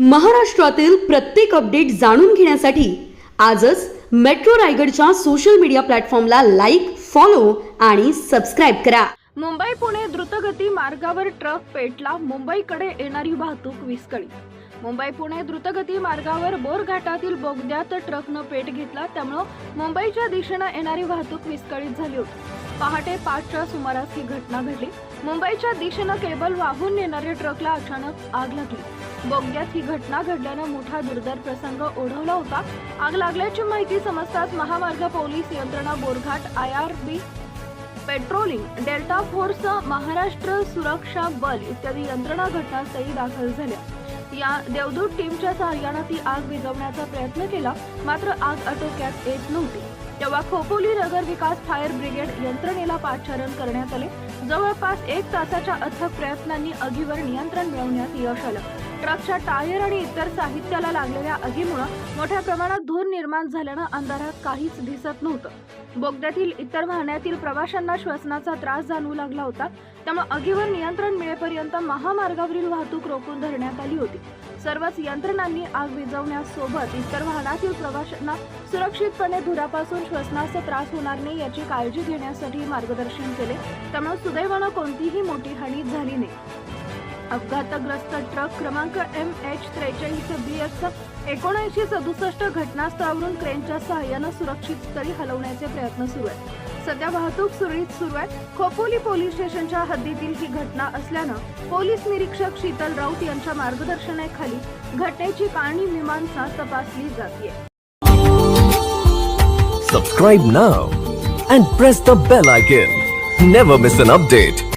महाराष्ट्रातील प्रत्येक अपडेट जाणून घेण्यासाठी आजच मेट्रो रायगडच्या सोशल मीडिया प्लॅटफॉर्मला लाईक फॉलो आणि सबस्क्राईब करा. मुंबई पुणे द्रुतगती मार्गावर ट्रक पेटला मुंबईकडे येणारी वाहतूक विस्कळीत. मुंबई पुणे द्रुतगती मार्गावर बोरघाटातील बोगद्यात ट्रकनं पेट घेतला त्यामुळं मुंबईच्या दिशेनं येणारी वाहतूक विस्कळीत झाली होती. पहाटे पाचच्या सुमारास ही घटना घडली. मुंबईच्या दिशेनं केबल वाहून नेणाऱ्या ट्रकला अचानक आग लागली. बोगद्यात ही घटना घडल्यानं मोठा दुर्धर प्रसंग ओढवला होता. आग लागल्याची माहिती समजताच महामार्ग पोलीस यंत्रणा Borghat I R B patrolling Delta Force Maharashtra सुरक्षा बल इत्यादी यंत्रणा घटनास्थळी दाखल झाल्या. या देवदूत टीमच्या सहाय्यानं ती आग विझवण्याचा प्रयत्न केला मात्र आग आटोक्यात येत नव्हती. तेव्हा खोपोली नगर विकास फायर ब्रिगेड यंत्रणेला पाचारण करण्यात आले. जवळपास एक तासाच्या अथक प्रयत्नांनी आगीवर नियंत्रण मिळवण्यात यश आलं. ट्रकच्या टायर आणि इतर साहित्याला लागलेल्या आगीमुळे मोठ्या प्रमाणात धूर निर्माण झाल्यानं अंधारात काहीच दिसत नव्हतं. बोगद्यातील इतर वाहनातील प्रवाशांना श्वसनाचा त्रास जाणवू लागला होता. त्यामुळे आगीवर नियंत्रण मिळेपर्यंत महामार्गावरील वाहतूक रोखून धरण्यात आली होती. सर्वच यंत्रणांनी आग विझवण्यासोबत इतर वाहनातील प्रवाशांना सुरक्षितपणे धुरापासून श्वसनाचा त्रास होणार नाही याची काळजी घेण्यासाठी मार्गदर्शन केले. त्यामुळे सुदैवानं कोणतीही मोठी हानी झाली नाही. अपघातग्रस्त ट्रक क्रमांक एम एच त्रेचाळीस बी एस एकोणऐंशी सदुसष्ट घटनास्थळावरून क्रेनच्या सहाय्यानं सुरक्षित स्थळी हलवण्याचे प्रयत्न सुरू आहेत. सध्या वाहतूक सुरळीत सुरू आहे. खोपोली पोलीस स्टेशनच्या हद्दीतील ही घटना असल्यानं पोलीस निरीक्षक शीतल राऊत यांच्या मार्गदर्शनाखाली घटनेची कारणी मीमांसा तपासली जाते subscribe now and press the bell icon never miss an update